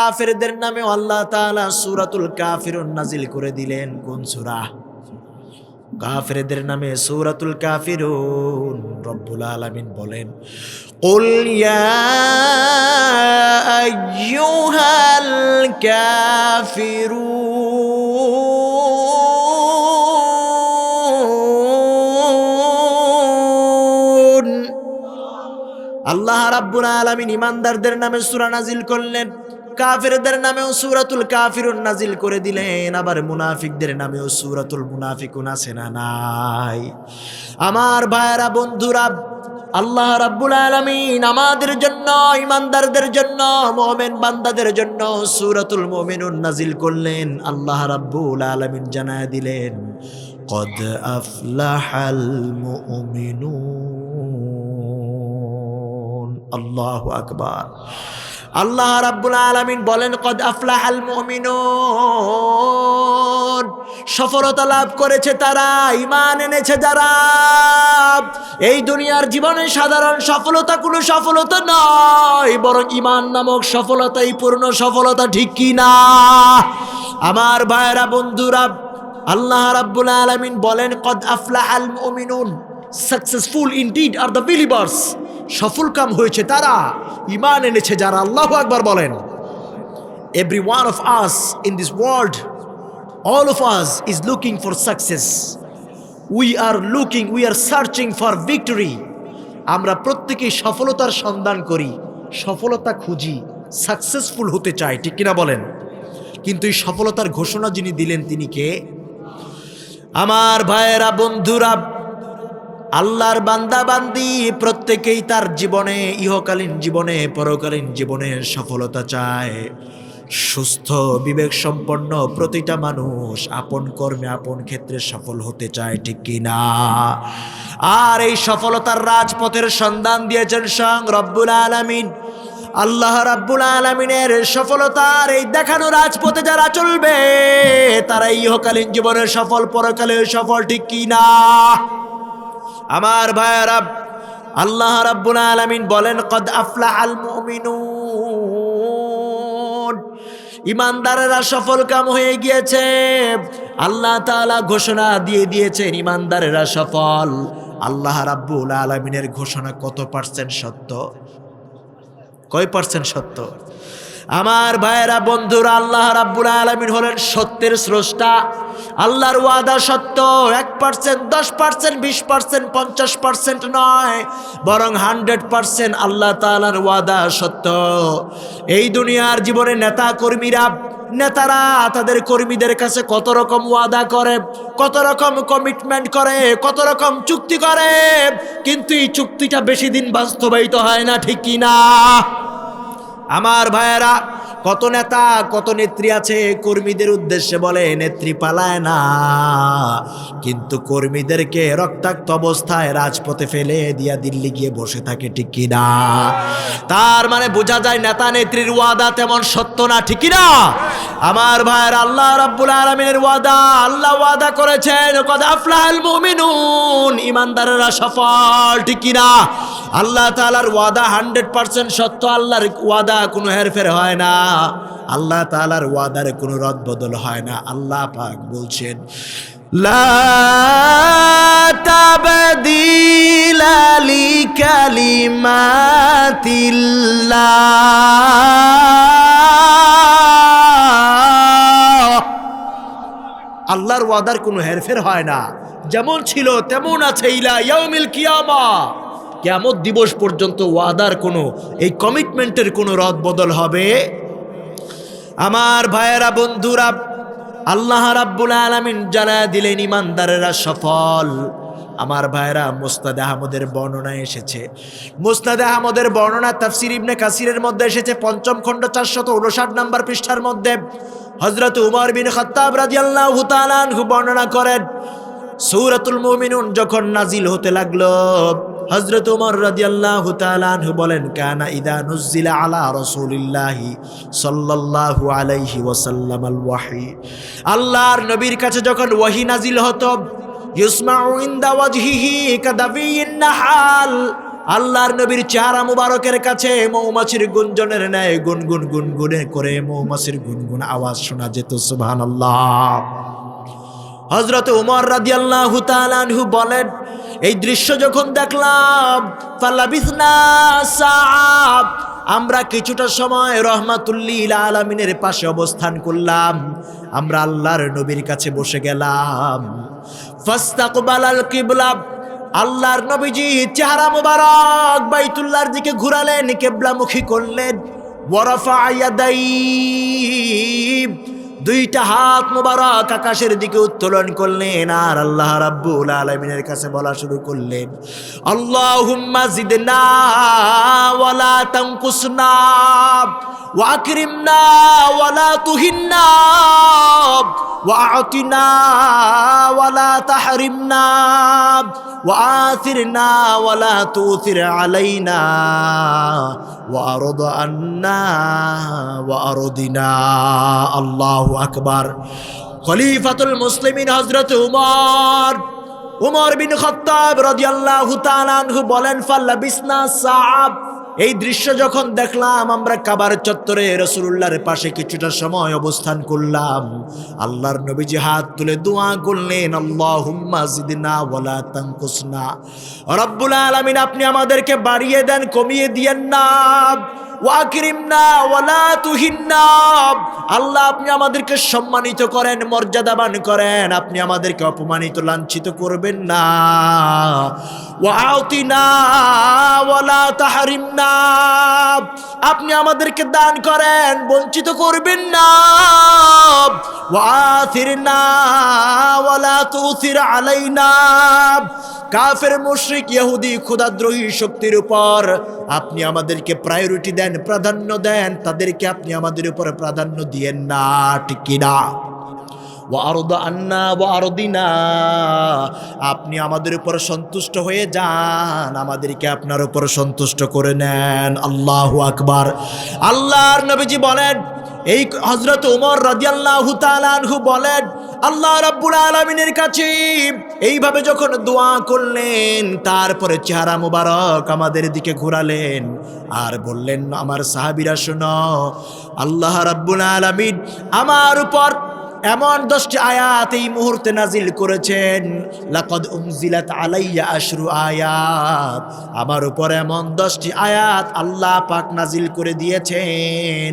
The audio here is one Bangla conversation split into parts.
কাফেরদের নামে আল্লাহ তাআলা সুরাতুল কাফিরুন নাজিল করে দিলেন। কোন সূরা? কাফেরদের নামে সূরাতুল কাফিরুন। রব্বুল আলামিন বলেন, কুল ইয়া আইয়ুহাল কাফিরুন। আল্লাহ রাব্বুল আলামিন ইমানদারদের নামে সুরা নাজিল করলেন। কাফেরদের নামেও সুরাতুল কাফিরুন নাজিল করে দিলেন, আবার মুনাফিকদের নামেও সুরাতুল মুনাফিকুন আছে না নাই? আমার ভাইয়েরা, বন্ধুরা, আল্লাহ রাব্বুল আলামিন আমাদের জন্য ইমানদারদের জন্য, মুমিন বান্দাদের জন্য সূরাতুল মুমিনুন নাজিল করলেন। আল্লাহ রাব্বুল আলামিন জানায় দিলেন, কদ আফলাহাল মুমিনুন। আল্লাহু আকবার। আল্লাহ রাব্বুল আলামিন বলেন, কদ আফলাহাল মুমিনুন। সফলতা লাভ করেছে তারা ইমান এনেছে যারা। এই দুনিয়ার জীবনে সাধারণ সফলতা কোনো সফলতা নয়, বরং ইমান নামক সফলতাই পূর্ণ সফলতা, ঠিক কি না? আমার ভাইয়েরা, বন্ধুরা, আল্লাহ রাব্বুল আলামিন বলেন, কদ আফলাহাল মুমিনুন। Successful indeed are the believers সফল কাম হয়েছে তারা। ইমান এনেছে যারা আল্লাহ আকবার বলেন। Every one of us in this world all of us is looking for success we are looking we are searching for victory আমরা প্রত্যেকেই সফলতার সন্ধান করি, সফলতা খুঁজি সাকসেসফুল হতে চাই, ঠিক কিনা বলেন? কিন্তু এই সফলতার ঘোষণা যিনি দিলেন তিনি কে? আমার ভাইয়েরা, বন্ধুরা আল্লাহর বান্দা বান্দি প্রত্যেকেই তার জীবনে, ইহকালীন জীবনে, পরকালীন জীবনে সফলতা চায়। সুস্থ বিবেক সম্পন্ন প্রতিটা মানুষ আপন কর্মে, আপন ক্ষেত্রে সফল হতে চায়, ঠিক কিনা আর এই সফলতার রাজপথের সন্ধান দিয়েছেন সং রব্বুল আলামিন। আল্লাহ রাব্বুল আলমিনের সফলতার এই দেখানো রাজপথে যারা চলবে তারা ইহকালীন জীবনের সফল পরকালে সফল, ঠিক কি না? আমার ভাইয়ারা আল্লাহ রাব্বুল আলামিন বলেন, কদ আফলা আল মুমিনুন। ইমানদারেরা সফল কাম হয়ে গিয়েছে। আল্লাহ তাআলা ঘোষণা দিয়ে দিয়েছেন, ইমানদারেরা সফল। আল্লাহ রাব্বুল আলামিনের ঘোষণা কত পার্সেন্ট সত্য? কয় পার্সেন্ট সত্য? আমার ভাইয়েরা, বন্ধুরা, আল্লাহ রাব্বুল আলমিন হলেন সত্যের স্রষ্টা। আল্লাহর ওয়াদা সত্য এক পার্সেন্ট দশ পার্সেন্ট বিশ পার্সেন্ট পঞ্চাশ পার্সেন্ট নয়, বরং হান্ড্রেড পার্সেন্ট আল্লাহ তালার ওয়াদা সত্য এই দুনিয়ার জীবনে নেতা কর্মীরা, নেতারা তাদের কর্মীদের কাছে কত রকম ওয়াদা করে, কত রকম কমিটমেন্ট করে, কত রকম চুক্তি করে, কিন্তু এই চুক্তিটা বেশি দিন বাস্তবায়িত হয় না, ঠিক কি না? আমার ভাইয়েরা, কত নেতা, কত নেত্রী আছে, কর্মীদের উদ্দেশ্যে বলে, নেত্রী পালায় না। কিন্তু কর্মীদেরকে রক্তাক্ত অবস্থায় রাজপথে ফেলে দিয়া দিল্লি গিয়ে বসে থাকে, ঠিক কিনা তার মানে বোঝা যায় নেতা নেত্রীর ওয়াদা তেমন সত্য না, ঠিক কিনা আমার ভাইয়ের, আল্লাহ রাব্বুল আলামিনের ওয়াদা, আল্লাহ ওয়াদা করেছেন কদ আফলাহাল মুমিনুন ইমানদারেরা সফল, ঠিক কিনা আল্লাহ তালার ওয়াদা হান্ড্রেড পার্সেন্ট সত্য, আল্লাহর ওয়াদা কোনো হেরফের হয় না। আল্লাহ তালার ওয়াদার কোনো রদ বদল হয় না। আল্লাহ পাক বলছেন, লা তাবদীলা লিকালিমাতিল্লাহ। আল্লাহর ওয়াদার কোনো হেরফের হয় না। যেমন ছিল, তেমন আছে ইলা ইয়াউমিল কিয়ামা। কেমন দিবস পর্যন্ত ওয়াদার কোনো, এই কমিটমেন্টের কোনো রদ বদল হবে? আমার ভাইয়েরা, বন্ধুরা, আল্লাহ রাব্বুল আলামিন জানা দিলেন ইমানদারেরা সফল। আমার ভাইয়েরা, মুস্তাদ আহমদের বর্ণনা এসেছে। মুস্তাদ আহমদের বর্ণনা তাফসির ইবনে কাসিরের মধ্যে এসেছে, পঞ্চম খণ্ড চারশত উনষাট নম্বর পৃষ্ঠার মধ্যে। হজরত উমর বিন খত্তাব রাদিয়াল্লাহু তাআলা বর্ণনা করেন, সূরাতুল মুমিনুন যখন নাজিল হতে লাগল হজরত উমর রাদিয়াল্লাহু তাআলা আনহু বলেন, কানা ইদা নুজিলা আলা রাসূলিল্লাহি সাল্লাল্লাহু আলাইহি ওয়াসাল্লাম আল ওয়াহি। আল্লাহর নবীর কাছে যখন ওয়াহি নাজিল হতো, ইউসমাউ ইনদা ওয়াজহিহি কাদাবিয়িন নাহাল। আল্লাহর নবীর চেহারা মুবারকের কাছে মৌমাছির গুঞ্জনের ন্যায় গুনগুন গুনগুনে করে মৌমাছির গুনগুন আওয়াজ শোনা যেত সুবহান আল্লাহ হজরত উমর রাদি আল্লাহ তালানহু বলেন, এই দৃশ্য যখন দেখলাম আমরা কিছুটা সময় রহমাতুল্লিল আলমিনের পাশে অবস্থান করলাম। আমরা আল্লাহর নবীর কাছে বসে গেলাম। ফাস্তাকবাল আল কিবলা, আল্লাহর নবীজি চেহারা মুবারক বাইতুল্লাহর দিকে ঘুরালেন, কেবলামুখী করলেন। ওয়ারাফা ইয়াদাই দুইটা হাত মোবারক আকাশের দিকে উত্তোলন করলেন আর আল্লাহ রাব্বুল আলামিনের কাছে বলা শুরু করলেন আল্লাহুম্মা জিদনা ওয়ালা তানকুসনা ওয়াকরিমনা ওয়ালা তুহিন্না ওয়াআতিনা ওয়ালা তাহরিমনা وآثرنا ولا تؤثر علينا وأرض عنا وأرضنا الله আকবার। খলিফাতুল মুসলিমিন হজরত উমর। উমর বিন খত্তাব রাদিয়াল্লাহু তাআলাহু বলেন ফাল্লা বিসনা সাহাব এই দৃশ্য যখন দেখলাম, আমরা কাবার চত্বরে রসুল্লাহর পাশে কিছুটা সময় অবস্থান করলাম। আল্লাহর নবীজি হাত তুলে দোয়া করলেন আল্লাহ আলামিন, আপনি আমাদেরকে বাড়িয়ে দেন, কমিয়ে দিয়েন না। ওয়াকিরিমনা ওয়ালা তুহিন্না। আল্লাহ, আপনি আমাদেরকে সম্মানিত করেন, মর্যাদাবান করেন। আপনি আমাদেরকে অপমানিত, লাঞ্ছিত করবেন না। ওয়াউতিনা ওয়ালা তাহারিমনা। আপনি আমাদেরকে দান করেন, বঞ্চিত করবেন না। ওয়াথিরনা ওয়ালা তুসির আলাইনা। কাফের, মুশরিক, ইহুদি খোদাদ্রোহী শক্তির উপর আপনি আমাদেরকে প্রায়োরিটি দেন। প্রাধান্য দেন, তাদেরকে আপনি আমাদের উপরে প্রাধান্য দিয়েন না, ঠিক কিনা? আপনি আমাদের উপর সন্তুষ্ট হয়ে যান, আমাদেরকে আপনার উপর সন্তুষ্ট করে নেন। আল্লাহ আকবার। আল্লাহর নবীজি বলেন এই হজরত উমর রাদিয়াল্লাহু তাআলাহু বলেন, আল্লাহ রাব্বুল আলমিনের কাছে এইভাবে যখন দোয়া করলেন, তারপরে চেহারা মুবারক আমাদের দিকে ঘুরালেন আর বললেন, আমার সাহাবিরা শোনো, আল্লাহ রাব্বুল আলমিন আমার উপর এমন দশটি আয়াত এই মুহূর্তে নাজিল করেছেন, লাকদ উমজিলাত আলাইয়া আশরু আয়াত। আমার উপর এমন দশটি আয়াত আল্লাহ পাক নাজিল করে দিয়েছেন,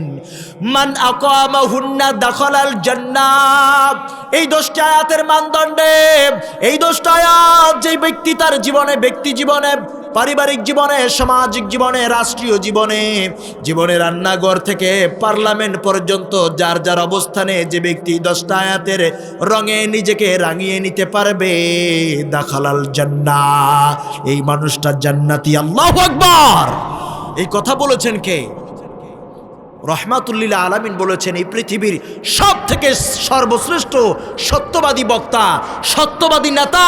মান আকামা হুন্না দাখলাল জান্নাত। এই দশটি আয়াতের মানদণ্ডে, এই দশটি আয়াত যে ব্যক্তি তার জীবনে, ব্যক্তি জীবনে পারিবারিক জীবনে, সামাজিক জীবনে, রাষ্ট্রীয় জীবনে জীবনে রান্নাঘর থেকে পার্লামেন্ট পর্যন্ত যার যার অবস্থানে যে ব্যক্তি দশটা আয়াতের রঙে নিজেকে রাঙিয়ে নিতে পারবে দাখালাল জান্না। এই মানুষটা জান্নাতি, আল্লাহ আকবর। এই কথা বলেছেন কে? রহমাতুল্লিল আলামিন বলেছেন, এই পৃথিবীর সব থেকে সর্বশ্রেষ্ঠ সত্যবাদী বক্তা, সত্যবাদী নেতা,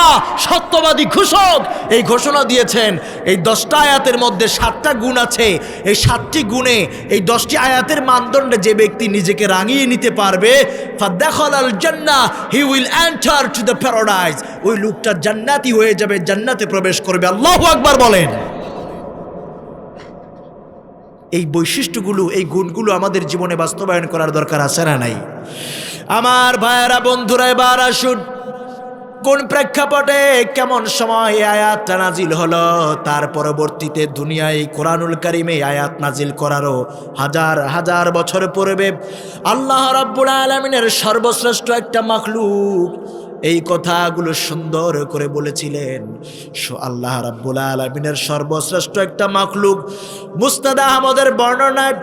সত্যবাদী ঘোষক, এই ঘোষণা দিয়েছেন, এই দশটা আয়াতের মধ্যে সাতটা গুণ আছে। এই সাতটি গুণে, এই দশটি আয়াতের মানদণ্ডে যে ব্যক্তি নিজেকে রাঙিয়ে নিতে পারবে ফাদ্দাখল জান্না he will enter to the paradise ওই লোকটা জান্নাতি হয়ে যাবে, জান্নাতে প্রবেশ করবে। আল্লাহু আকবার বলেন। এই বৈশিষ্ট্যগুলো, এই গুণগুলো আমাদের জীবনে বাস্তবায়ন করার দরকার আছে না নাই? আমার ভাইয়েরা, বন্ধুরা, এবার আসুন। কোন প্রেক্ষাপটে কেমন সময় আয়াতটা নাজিল হলো, তার পরবর্তীতে দুনিয়ায় কোরআনুল কারিমে আয়াত নাজিল করারও হাজার হাজার বছর পূর্বে আল্লাহ রাব্বুল আলমিনের সর্বশ্রেষ্ঠ একটা মাখলুক এই কথাগুলো সুন্দর করে বলেছিলেন। আল্লাহ রাব্বুল আলমিনের সর্বশ্রেষ্ঠ একটা মাখলুক মুস্তাদ আহমদের বর্ণনায়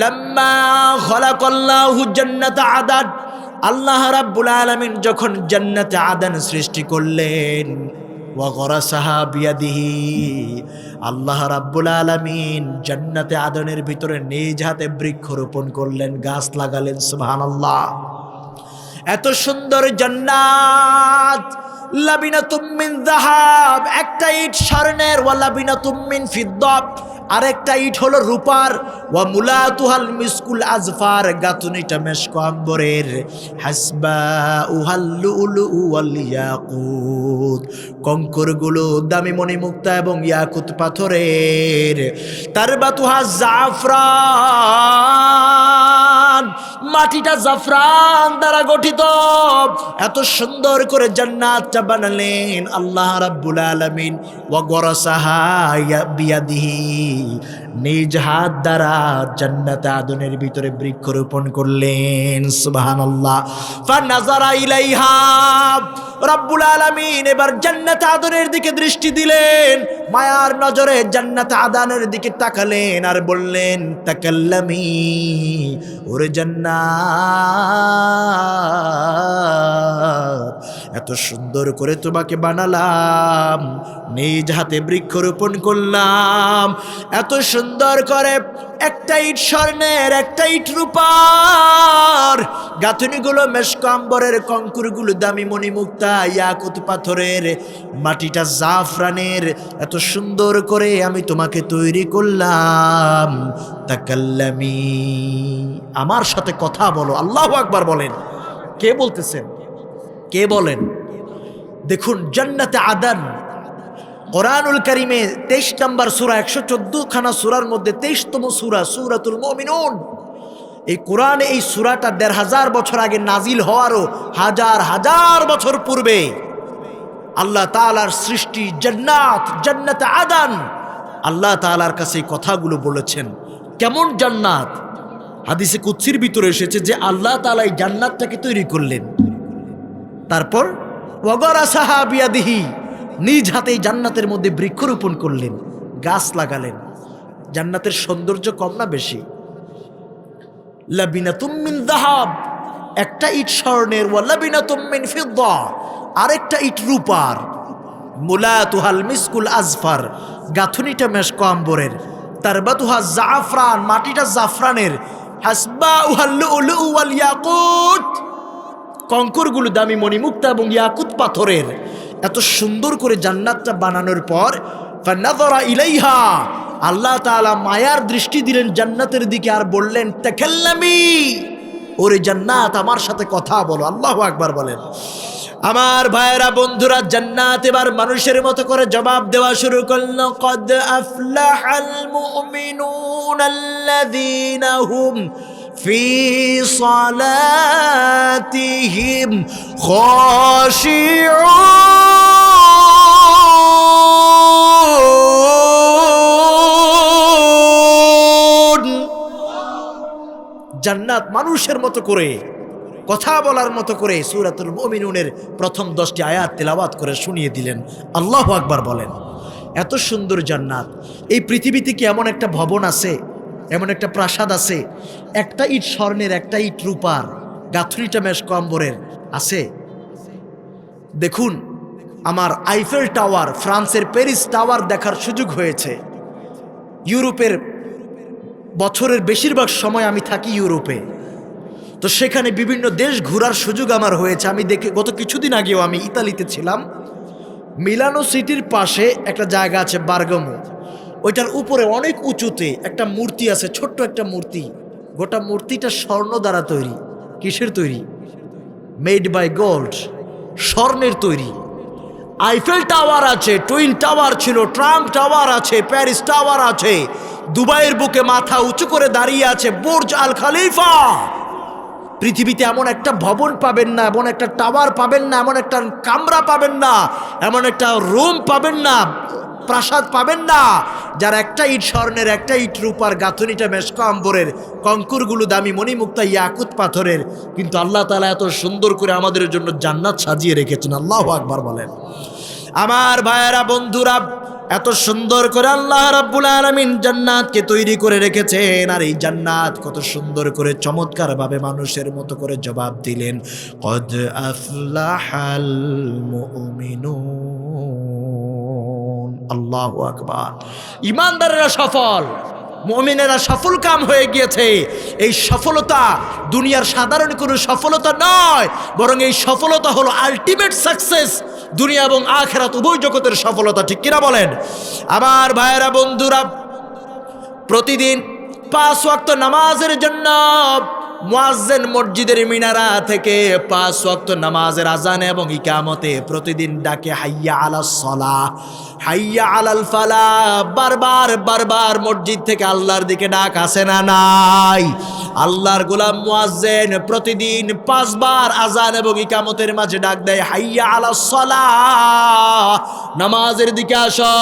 লাম্মা খলাকাল্লাহু জান্নাত আদাদ আল্লাহ রাব্বুল আলামিন যখন জান্নাতে আদান সৃষ্টি করলেন আল্লাহ রাব্বুল আলামিন জান্নাতে আদনের ভিতরে নিজ হাতে বৃক্ষ রোপণ করলেন, গাছ লাগালেন, সুবহানাল্লাহ। এত সুন্দর জান্নাত। লাবিনা তুমিন জাহাব একটা ইট স্বর্ণের, ওয়া লাবিনা তুমিন ফিদ্দাত আরেকটা ইট হলো রূপার, ওয়া মুলাতুহাল মিসকুল আজফার গাতুনিটা মেশক আম্বরের। হাসবা উহাল্লুলু ওয়াল ইয়াকুত। কঙ্করগুলো দামি মণিমুক্তা এবং ইয়াকুত পাথরের। তার বাতুহা জাফরান, মাটিটা জাফরান দ্বারা গঠিত। এত সুন্দর করে জান্নাতটা বানালেন আল্লাহ রাব্বুল আলামিন। ওয়া গরাসাহা বিয়াদিহি, নিজ হাত দ্বারা জান্নাতে আদনের ভিতরে বৃক্ষরোপণ করলেন, সুবহানাল্লাহ। ফানাজারা ইলাইহা, রাব্বুল আলামিন এবার জান্নাতে আদনের দিকে দৃষ্টি দিলেন, মায়ার নজরে জান্নাতে আদানের দিকে তাকালেন আর বললেন, তাকাল্লামি, ওরে জান্নাত। এত সুন্দর করে তোমাকে বানালাম। নিজ হাতে বৃক্ষরোপণ করলাম। এত সুন্দর করে একটা ইট স্বর্ণের, একটা ইট রূপার। গাঁথনিগুলো মেশকাম্বরের কঙ্কুরগুলো দামি মণিমুক্তা, ইয়াকুত পাথরের। মাটিটা জাফরানের, এত সুন্দর করে আমি তোমাকে তৈরি করলাম। তাকাল্লামি। আমার সাথে কথা বলো, আল্লাহ আকবার বলেন। কে বলতেছেন? কে বলেন? দেখুন, জান্নাতে আদান কোরআনুল কারিমে তেইশ নম্বর সুরা, একশো চোদ্দ খানা সুরার মধ্যে তেইশতম সুরা, সুরাতুল মমিনুন। এই কোরআন এই সুরাটা দেড় হাজার বছর আগে নাজিল হওয়ারও হাজার হাজার বছর পূর্বে। আল্লাহ তালার সৃষ্টি জান্নাত, জান্নাতে আদান। আল্লাহ তালার কাছে এই কথাগুলো বলেছেন, কেমন জান্নাত? হাদিসে কুৎসির ভিতরে এসেছে যে আল্লাহ তালা এই জান্নাতটাকে তৈরি করলেন। তারপর, ওগরা সাহাবিয়াদিহি নিজ হাতেই জান্নাতের মধ্যে বৃক্ষরোপণ করলেন, গাছ লাগালেন। জান্নাতের সৌন্দর্য কম না বেশি। লাবিনা তুমিন দাহাব একটা ইট স্বর্ণের, ওয়া লাবিনা তুমিন ফিদ্দা, আরেকটা ইট রূপার। মুলাতুহাল মিসকুল আজফার, গাথুনিটা মেশক আম্বরের। তারবাতুহা জাফরান, মাটিটা জাফরানের। হাসবা উহাল্লু উলু ওয়াল ইয়াকুত, কঙ্করগুলো দামি মণিমুক্তা এবং ইয়াকুত পাথরের। এত সুন্দর করে জান্নাতটা বানানোর পর ফান্নাযরা ইলাইহা, আল্লাহ তাআলা মায়ার দৃষ্টি দিলেন জান্নাতের দিকে আর বললেন, তাকাল্লামি, ওরে জান্নাত, আমার সাথে কথা বলো। আল্লাহু আকবার বলেন। আমার ভাইয়েরা, বন্ধুরা, জান্নাত এবার মানুষের মতো করে জবাব দেওয়া শুরু করল। কদ আফলাহাল মুমিনুন হুম في صلاتهم خاشعون জান্নাত মানুষের মতো করে কথা বলার মতো করে সুরাতুল মুমিনুনের প্রথম দশটি আয়াত তেলাওয়াত করে শুনিয়ে দিলেন আল্লাহ আকবার বলেন এত সুন্দর জান্নাত এই পৃথিবীতে কি এমন একটা ভবন আছে এমন একটা প্রাসাদ আছে, একটা ইট স্বর্ণের, একটা ইট রূপার গাথুরিটা মেশ কম্বরের আছে। দেখুন, আমার আইফেল টাওয়ার ফ্রান্সের প্যারিস টাওয়ার দেখার সুযোগ হয়েছে। ইউরোপের বছরের বেশিরভাগ সময় আমি থাকি ইউরোপে। তো সেখানে বিভিন্ন দেশ ঘোরার সুযোগ আমার হয়েছে। আমি দেখে, গত কিছুদিন আগেও আমি ইতালিতে ছিলাম। মিলানো সিটির পাশে একটা জায়গা আছে, বার্গামো। ওইটার উপরে অনেক উঁচুতে একটা মূর্তি আছে, ছোট্ট একটা মূর্তি। গোটা মূর্তিটা স্বর্ণ দ্বারা তৈরি, কিসের তৈরি? মেড বাই গোল্ড স্বর্ণের তৈরি। আইফেল টাওয়ার আছে টুইন টাওয়ার ছিল ট্রাম্প টাওয়ার আছে প্যারিস টাওয়ার আছে। দুবাইয়ের বুকে মাথা উঁচু করে দাঁড়িয়ে আছে বুর্জ আল খালিফা। পৃথিবীতে এমন একটা ভবন পাবেন না, এমন একটা টাওয়ার পাবেন না, এমন একটা কামরা পাবেন না, এমন একটা রুম পাবেন না। প্রাসাদ পাবেন না। যার একটা ইট স্বর্ণের, একটা ইট রূপার গাঁথনিটা মেশকা আম্বরের, কঙ্কুরগুলো দামি মণিমুক্তা ইয়াকুত পাথরের। কিন্তু আল্লাহ তালা এত সুন্দর করে আমাদের জন্য জান্নাত সাজিয়ে রেখেছেন। আল্লাহ আকবার বলেন। আমার ভাইয়েরা, বন্ধুরা, এত সুন্দর করে আল্লাহ রাব্বুল আলামিন জান্নাতকে তৈরি করে রেখেছেন। আর এই জান্নাত কত সুন্দর করে চমৎকার ভাবে মানুষের মতো করে জবাব দিলেন। কদ আফলাহাল আল্লাহু আকবার। ইমানদারেরা সফল, মমিনেরা সফল কাম হয়ে গিয়েছে। এই সফলতা দুনিয়ার সাধারণ কোনো সফলতা নয়, বরং এই সফলতা হলো আলটিমেট সাকসেস দুনিয়া এবং আখেরাত উভয় জগতের সফলতা, ঠিক কিনা বলেন? আমার ভাইয়েরা, বন্ধুরা, প্রতিদিন পাঁচ ওয়াক্ত নামাজের জন্য মুয়াজ্জেন মসজিদের মিনারা থেকে পাঁচ ওয়াক্ত নামাজের আজান এবং ইকামতে প্রতিদিন ডাকে, হাইয়া আলা সলা, হাইয়া আলাল ফালা। বারবার বারবার মসজিদ থেকে আল্লাহর দিকে ডাক আসে না নাই? আল্লাহর গোলাম মুয়াজ্জেন প্রতিদিন পাঁচবার আজান এবং ইকামতের মাঝে ডাক দেয়, হাইয়া আলা সলা নামাজের দিকে আসো,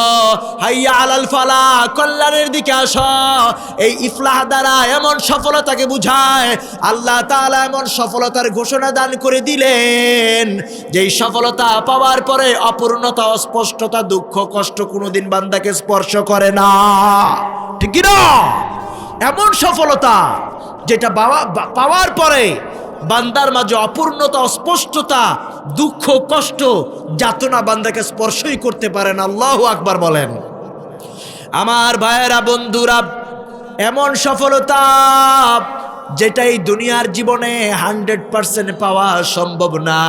হাইয়া আলাল ফালা কল্যাণের দিকে আস। এই ইফলাহ দ্বারা এমন সফলতাকে বুঝায়, আল্লাহ তাআলা এমন সফলতার ঘোষণা দান করে দিলেন। যেই সফলতা পাওয়ার পরে অপূর্ণতা, অস্পষ্টতা, দুঃখ, কষ্ট কোনোদিন বান্দাকে স্পর্শ করে না। ঠিক এমন সফলতা যেটা পাওয়ার পরে বান্দার মাঝে অপূর্ণতা, অস্পষ্টতা, দুঃখ, কষ্ট যাতনা বান্দাকে স্পর্শই করতে পারে না। আল্লাহ আকবার বলেন। আমার ভাইয়েরা, বন্ধুরা, এমন সফলতা যেটা এই দুনিয়ার জীবনে হান্ড্রেড পার্সেন্ট পাওয়া সম্ভব না।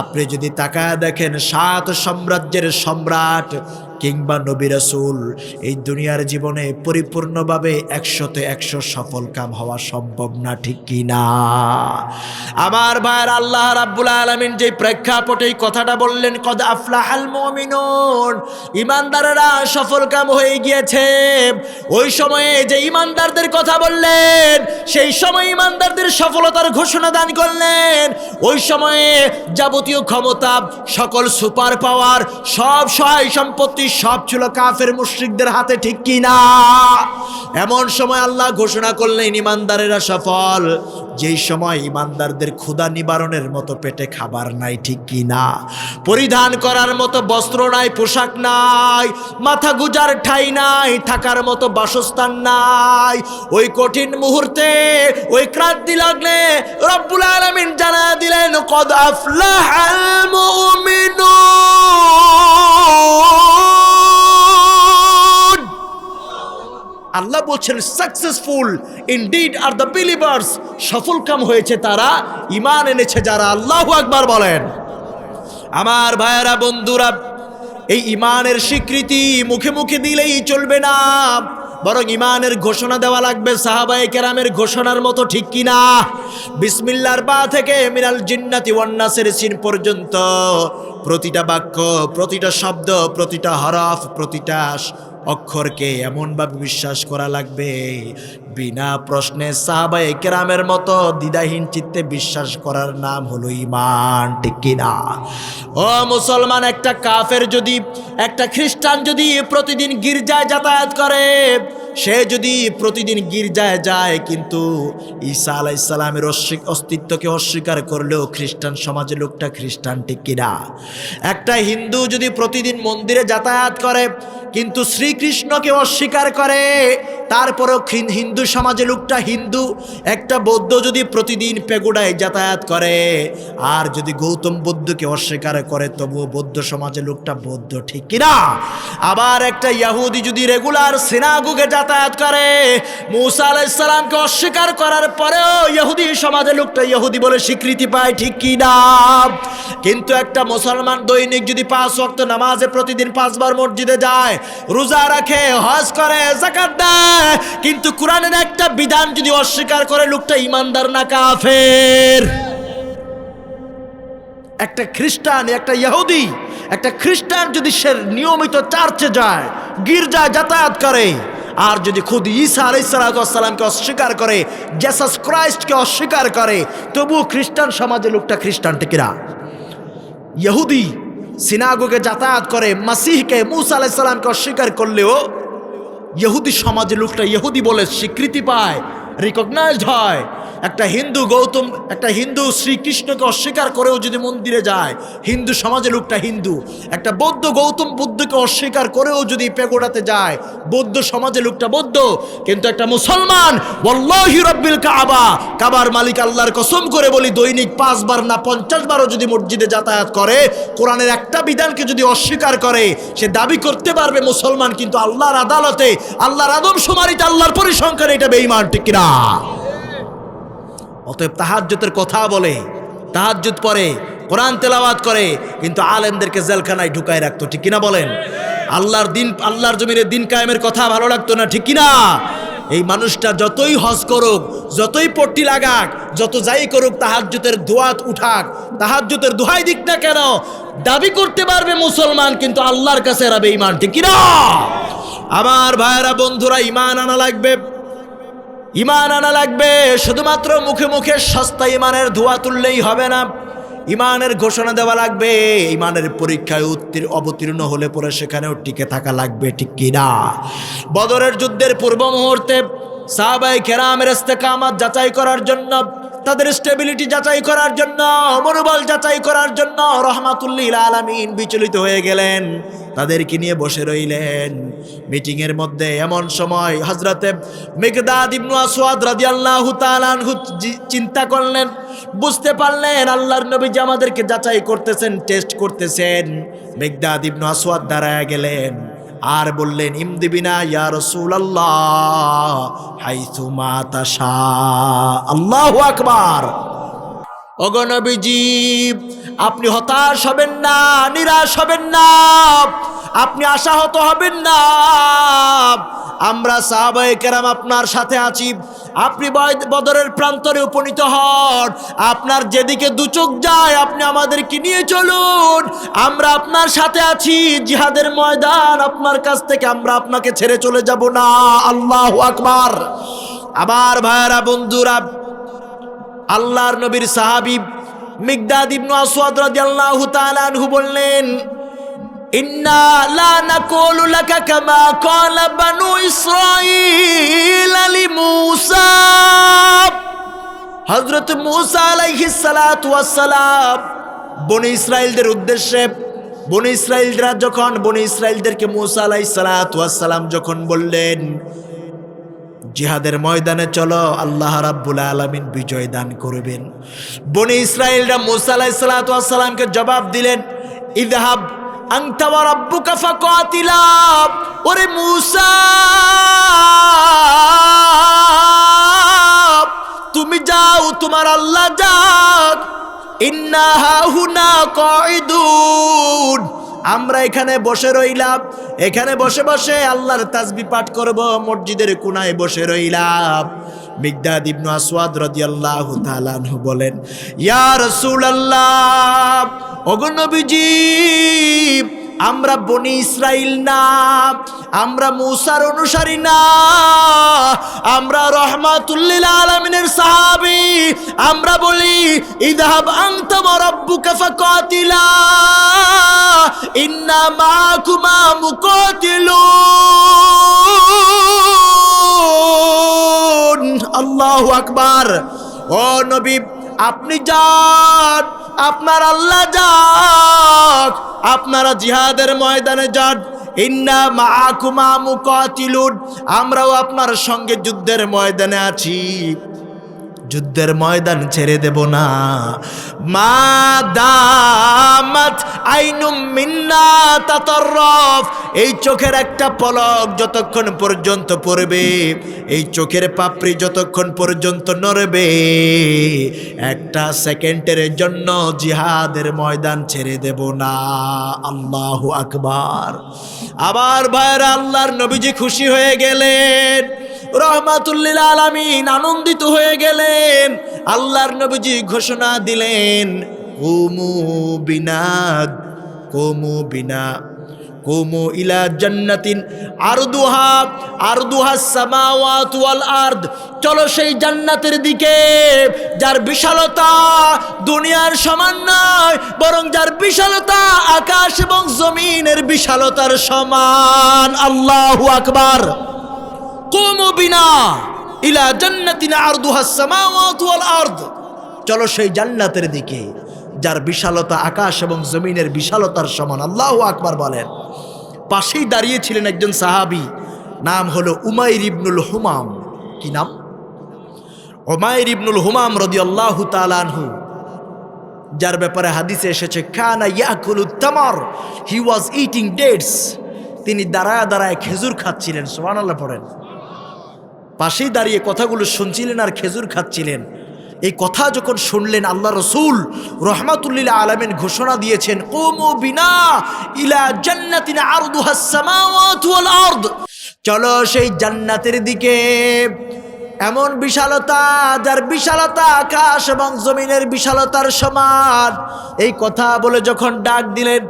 আপনি যদি তাকায় দেখেন, সাত সাম্রাজ্যের সম্রাট কিংবা নবী রাসুল, এই দুনিয়ার জীবনে পরিপূর্ণভাবে একশোতে একশো সফল কাম হওয়া সম্ভব না, ঠিক কি না? আমার ভাইয়ের আল্লাহ রাব্বুল আলামিন যে প্রেক্ষাপটে কথাটা বললেন, কদ আফলাহাল ইমানদারেরা সফল কাম হয়ে গিয়েছে। ওই সময়ে যে ইমানদারদের কথা বললেন, সেই সময় ইমানদারদের সফলতার ঘোষণা দান করলেন। ওই সময়ে যাবতীয় ক্ষমতা, সকল সুপার পাওয়ার, সব সহায় সম্পত্তি সব ছিল কাফের মুশরিকদের হাতে, ঠিক কি না? এমন সময় আল্লাহ ঘোষণা করলেন, ইমানদারেরা সফল। যেই সময় ইমানদারদের ক্ষুধা নিবারণের মতো পেটে খাবার নাই, ঠিক কি না? পরিধান করার মতো বস্ত্র নাই, পোশাক নাই, মাথা গুজার ঠাই নাই, থাকার মতো বাসস্থান নাই। ওই কঠিন মুহূর্তে ওই ক্রান্তি লাগলে রব্বুল আলামিন জানা দিলেন, কদ আফলাহাল মুমিনুন। আল্লাহ বলছেন successful indeed are the believers সফল কাম হয়েছে তারা ইমান এনেছে যারা। আল্লাহ আকবার বলেন। আমার ভাইয়েরা, বন্ধুরা, এই ইমানের স্বীকৃতি মুখে মুখে দিলেই চলবে না। বরং ইমানের ঘোষণা দেওয়া লাগবে, সাহাবায়ে কেরামের ঘোষণার মতো ঠিক কিনা বিসমিল্লার বা থেকে মিনাল জিন্নাতি ওয়ান্নাসের সিন পর্যন্ত প্রতিটা বাক্য, প্রতিটা শব্দ, প্রতিটা হরফ, প্রতিটা অক্ষরকে এমনভাবে বিশ্বাস করা লাগবে, বিনা প্রশ্নে সাহাবাই কেরামের মতো দ্বিধাহীন চিত্তে বিশ্বাস করার নাম হলো ইমান ঠিক কিনা ও মুসলমান, একটা কাফের যদি, একটা খ্রিস্টান যদি প্রতিদিন গির্জায় যাতায়াত করে সে যদি প্রতিদিন গির্জায় যায়, কিন্তু ঈসা আলাইসালামের অস্তিত্বকে অস্বীকার করলেও খ্রিস্টান সমাজে লোকটা খ্রিস্টান, ঠিক কিনা একটা হিন্দু যদি প্রতিদিন মন্দিরে যাতায়াত করে, কিন্তু শ্রীকৃষ্ণকে অস্বীকার করে, তারপরেও হিন্দু সমাজে লোকটা হিন্দু, একটা বৌদ্ধ যদি প্রতিদিন পেগুড়ায় যাতায়াত করে, আর যদি গৌতম বুদ্ধকে অস্বীকার করে, তবুও বৌদ্ধ সমাজে লোকটা বৌদ্ধ, ঠিক কিনা আবার একটা ইয়াহুদি যদি রেগুলার সিনাগুগে যাতায়াত করে। মুসা আলাইসালামকে অস্বীকার করার পরেও ইহুদি সমাজে লোকটা ইহুদি বলে স্বীকৃতি পায়, ঠিক কি না? কিন্তু একটা মুসলমান দৈনিক যদি পাঁচ ওয়াক্ত নামাজে প্রতিদিন পাঁচবার মসজিদে যায়, রোজা রাখে, হজ করে জাকাত দেয়, কিন্তু কোরআনের একটা বিধান যদি অস্বীকার করে, লোকটা ইমানদার না কাফের? একটা খ্রিস্টান, একটা ইহুদি, একটা খ্রিস্টান যদি সে নিয়মিত চার্চে যায়, গির্জায় যাতায়াত করে আর যদি খুদ ঈসা আলাইসালামকে অস্বীকার করে জেসাস ক্রাইস্টকে অস্বীকার করে তবু খ্রিস্টান সমাজে লোকটা খ্রিস্টান টিকিরা ইহুদি সিনাগোকে যাতায়াত করে, মাসিহকে মুসা আলাইসালামকে অস্বীকার করলেও ইহুদি সমাজে লোকটা ইহুদি বলে স্বীকৃতি পায়, রিকগনাইজড হয়। একটা হিন্দু গৌতম, একটা হিন্দু শ্রীকৃষ্ণকে অস্বীকার করেও যদি মন্দিরে যায়, হিন্দু সমাজে লোকটা হিন্দু। একটা বৌদ্ধ গৌতম বুদ্ধকে অস্বীকার করেও যদি পেগোড়াতে যায়, বৌদ্ধ সমাজে লোকটা বৌদ্ধ, কিন্তু একটা মুসলমান, ওয়াল্লাহি রব্বিল কাবা, কাবার মালিক আল্লাহর কসম করে বলি, দৈনিক পাঁচবার না পঞ্চাশ বারও যদি মসজিদে যাতায়াত করে, কোরআনের একটা বিধানকে যদি অস্বীকার করে, সে দাবি করতে পারবে মুসলমান, কিন্তু আল্লাহর আদালতে, আল্লাহর আদম সুমারিতে আল্লাহর পরিসংখ্যান এটা বেঈমান, ঠিক কিনা? অতএব তাহাজ্জুতের কথা বলে, তাহাজ্জুদ পরে, কোরআন তেলাওয়াত করে, কিন্তু আলেমদেরকে জেলখানায় ঢুকায় রাখতো, ঠিক কিনা বলেন? আল্লাহর দিন, আল্লাহর জমিনের দিন কায়েমের কথা ভালো লাগতো না, ঠিক কি না এই মানুষটা যতই হজ করুক, যতই পট্টি লাগাক, যত যাই করুক তাহাজ্জুতের দোয়াত উঠাক তাহাজ্জুতের দোহাই দিক না কেন, দাবি করতে পারবে মুসলমান, কিন্তু আল্লাহর কাছে রাবে ইমান ঠিক কি না আমার ভাইয়েরা, বন্ধুরা ইমান আনা লাগবে। ইমান আনা লাগবে, শুধুমাত্র মুখে মুখে সস্তা ইমানের ধোয়া তুললেই হবে না। ইমানের ঘোষণা দেওয়া লাগবে, ইমানের পরীক্ষায় উত্তীর্ণ, অবতীর্ণ হলে পরে সেখানেও টিকে থাকা লাগবে, ঠিক কিনা বদরের যুদ্ধের পূর্ব মুহূর্তে সাহাবাই কেরামের ইস্তেকামাত যাচাই করার জন্য তাদের স্টেবিলিটি যাচাই করার জন্য, মনোবল যাচাই করার জন্য রহমাতুল্লিল আলামিন বিচলিত হয়ে গেলেন। তাদেরকে নিয়ে বসে রইলেন। মিটিং এর মধ্যে এমন সময় হজরতে মেঘদাদ ইবনু রাদিয়াল্লাহু তাআলা আনহু চিন্তা করলেন। বুঝতে পারলেন আল্লাহর নবী যে আমাদেরকে যাচাই করতেছেন টেস্ট করতেছেন। মেঘদাদ ইবনু আসওয়াদ দাঁড়ায় গেলেন। আর বললেন, ইমদিবিনা ইয়া রাসূলুল্লাহ হাইথুমা তাশা আল্লাহু আকবার। অগণবিজীব আপনি হতাশ হবেন না, নিরাশ হবেন না, আপনি আশাহত হবেন না। আমরা সাহাবাই কেরাম আপনার সাথে আছি। আপনি বদরের প্রান্তরে উপনীত হন। আপনার যেদিকে দু চোখ যায়, আপনি আমাদেরকে নিয়ে চলুন। আমরা আপনার সাথে আছি। জিহাদের ময়দান আপনার কাছ থেকে আমরা আপনাকে ছেড়ে চলে যাব না। আল্লাহ আকবার। আবার ভাইয়ারা, বন্ধুরা, আল্লাহর নবীর সাহাবি মিগদাদ ইবনু আসওয়াদ রাদিয়াল্লাহু তাআলা আনহু বললেন লা নাকুলু লাকা কামা ক্বালা বানু ইসরাঈল আলি মূসা হযরত মূসা ওয়াস সালাম বনি ইসরাইলদের উদ্দেশ্যে, বনি ইসরাইলরা যখন, বনি ইসরাইলদেরকে মূসা আলাইহিস সালাতু ওয়াস যখন বললেন, জিহাদের ময়দানে চলো, আল্লাহ রাব্বুল আলামিন বিজয় দান করবেন। বনি ইসরাইলরা মুসা আলাই সালাতু ওয়াস জবাব দিলেন ইযহাব ওরে মুসা, তুমি যাও, তোমার আল্লাহ যাক। ইন্না কাইদুন আমরা এখানে বসে রইলাম। এখানে বসে বসে আল্লাহর তাসবি পাঠ করব, মসজিদের কোনায় বসে রইলাম। মিগদাদ ইবনু আসওয়াদ রাদিয়াল্লাহু তাআলা আনহু বলেন, ইয়া রাসূলুল্লাহ, ওগো নবীজি, আমরা বনি ইসরাইল না, আমরা মুসার অনুসারী না, আমরা রহমাতুল্লিল আলমিনের সাহাবি, আমরা বলি, ইদাহাব ইদহাব আনতাম রব্বুকা ফাকাতিলা, ইন্না মাকুমা মুকাতিলুন। আল্লাহু আকবার। ও নবী, আপনি যান, আপনার আল্লাহ যাক, আপনারা জিহাদের ময়দানে যান। ইন্না মুকাতিলুন, আমরাও আপনার সঙ্গে যুদ্ধের ময়দানে আছি। যুদ্ধের ময়দান ছেড়ে দেব না। মা দামাত আইনুম মিন্না তাতাররফ। এই চোখের একটা পলক যতক্ষণ পর্যন্ত পড়বে, এই চোখের পাপড়ি যতক্ষণ পর্যন্ত নড়বে, একটা সেকেন্ডের জন্য জিহাদের ময়দান ছেড়ে দেব না। আল্লাহু আকবার। আবার ভাইরা, আল্লাহর নবীজি খুশি হয়ে গেলেন। রহমাতুল্লিল আলামিন আনন্দিত হয়ে গেলেন। আল্লাহর নবীজি ঘোষণা দিলেন, কুমু বিনাদ কুমু বিনা, কুমু ইলা জান্নাতিন আরদুহা আরদুহা সামাওয়াত ওয়াল আরদ। চলো সেই জান্নাতের দিকে, যার বিশালতা দুনিয়ার সমান নয়, বরং যার বিশালতা আকাশ এবং জমিনের বিশালতার সমান। আল্লাহু আকবার। কুমু বিনা ইলা জান্নাতিন আরদুহা সামাওয়াত ওয়াল আরদ চলো সেই জান্নাতের দিকে, যার বিশালতা আকাশ এবং জমিনের বিশালতার সমান আল্লাহু আকবার বলেন। পাশেই দাঁড়িয়েছিলেন একজন সাহাবী, নাম হলো উমাইর ইবনুল হুমাম। কি নাম? ওমাইর ইবনুল হুমাম রদি আল্লাহ তালানহু যার ব্যাপারে হাদিসে এসেছে খানা ইয়াকুলু তামার, হি ওয়াজ ইটিং ডেটস। তিনি দাঁড়ায় দাঁড়ায় খেজুর খাচ্ছিলেন সোহান আল্লাহ পড়েন। পাশেই দাঁড়িয়ে কথাগুলো শুনছিলেন আর খেজুর খাচ্ছিলেন। এই কথা যখন শুনলেন, আল্লাহ রসুল রহমাতুল্লিল্লা আলমেন ঘোষণা দিয়েছেন, কোমো বিনা ইলা জান্নাতিনা চলো সেই জান্নাতের দিকে। এমন বিশালতা, যার বিশালতা আকাশ এবং জমিনের বিশালতার সমান। এই কথা বলে যখন ডাক দিলেন,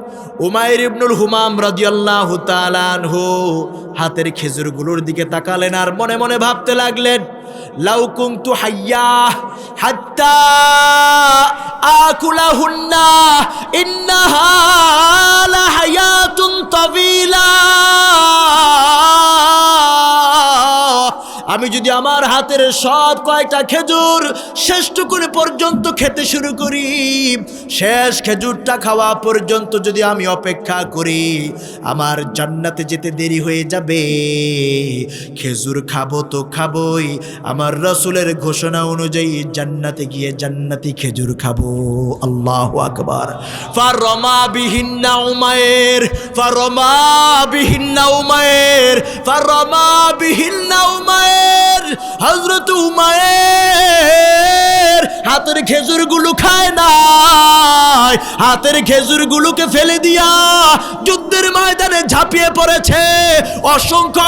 উমাইর ইবনুল হুমাম রাদিয়াল্লাহু তাআলা আনহু হাতের খেজুরগুলোর দিকে তাকালেন আর মনে মনে ভাবতে লাগলেন, লাউ কুনতু হাইয়া হাত্তা আকুলাহুন্না ইন্নাহা লাহায়াতুন তাবিলা। আমি যদি আমার হাতের সব কয়েকটা খেজুর শেষটুকুনি পর্যন্ত খেতে শুরু করি, শেষ খেজুরটা খাওয়া পর্যন্ত যদি আমি অপেক্ষা করি, আমার জান্নাতে যেতে দেরি হয়ে যাবে। খেজুর খাব তো খাবই, আমার রসুলের ঘোষণা অনুযায়ী জান্নাতে গিয়ে জান্নাতি খেজুর খাব। আল্লাহ আকবার। ফারমা বিহিন্না উমায়ের ফারমা বিহিন্না উমায়ের ফারমা বিহিন্না উমায়ের। হজরত উমায়ের। হাতের খায় হাতের ফেলে দিয়া যুদ্ধের ময়দানে ঝাঁপিয়ে পড়েছে। অসংখ্য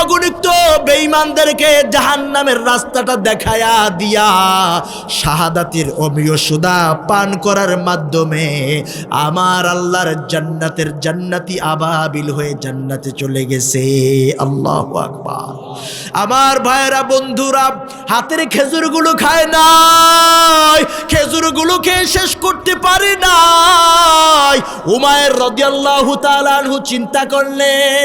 বেঈমানদেরকে জাহান্নামের রাস্তাটা দেখায়া দিয়া শাহাদাতের অমীয় সুদা পান করার মাধ্যমে আমার আল্লাহর জান্নাতের জান্নাতি আবাবিল হয়ে জান্নাতে চলে গেছে। আল্লাহ আকবার। আমার ভাইয়েরা বন্ধুরা, হাতের খেজুরগুলো খায় নাই, খেজুরগুলো খেয়ে শেষ করতে পারে নাই। উমায়ের রদিয়াল্লাহু তাআলাহু চিন্তা করলেন,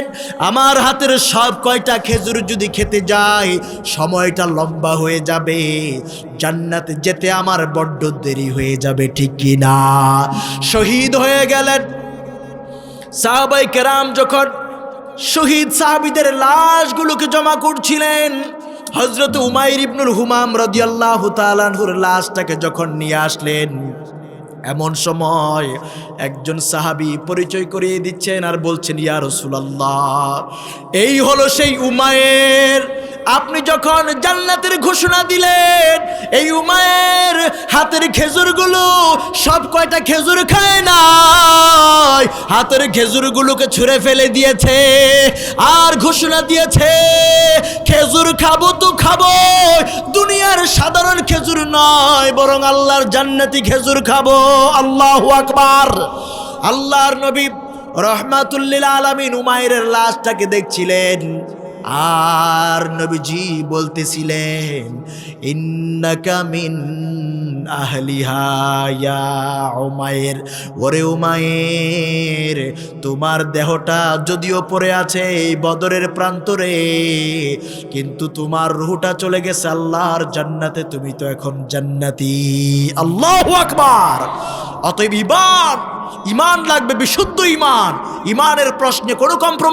আমার হাতের সব কয়টা খেজুর যদি খেতে যায় সময়টা লম্বা হয়ে যাবে, জান্নাতে যেতে আমার বড্ড দেরি হয়ে যাবে, ঠিক কি না? শহীদ হয়ে গেলেন। সাহাবাই কেরাম যখন শহীদ সাহাবিদের লাশগুলোকে জমা করছিলেন হজরত উমাইর ইবনুল হুমাম রদিয়াল্লাহ তালানহুর লাশটাকে যখন নিয়ে আসলেন এমন সময় একজন সাহাবি পরিচয় করিয়ে দিচ্ছেন আর বলছেন, ইয়া রসুলাল্লাহ, এই হলো সেই উমায়ের। আপনি যখন জান্নাতের ঘোষণা দিলেন, এই উমায়ের হাতের খেজুরগুলো সব কয়টা খেজুর খায় নাই? হাতের খেজুরগুলোকে ছুঁড়ে ফেলে দিয়েছে আর ঘোষণা দিয়েছে, খেজুর খাব তো খাব দুনিয়ার সাধারণ খেজুর নয়, বরং আল্লাহর জান্নাতি খেজুর খাব। আল্লাহ আকবার। আল্লাহর নবী রহমাতুল্লিল আলমিন উমায়ের লাশটাকে দেখছিলেন। আর নবীজি বলতেছিলেন, ইন্নাকা মিন আহলিহা ইয়া উমায়ের ওরে উমায়ের তোমার দেহটা যদিও পড়ে আছে এই বদরের প্রান্তরে, কিন্তু তোমার রুহটা চলে গেছে আল্লাহর জান্নাতে, তুমি তো এখন জান্নাতি। আল্লাহ আকবার! অতএব ইমান ইমান লাগবে বিশুদ্ধ ইমান ইমানের প্রশ্নে কোনো কম্প্রোমাইজ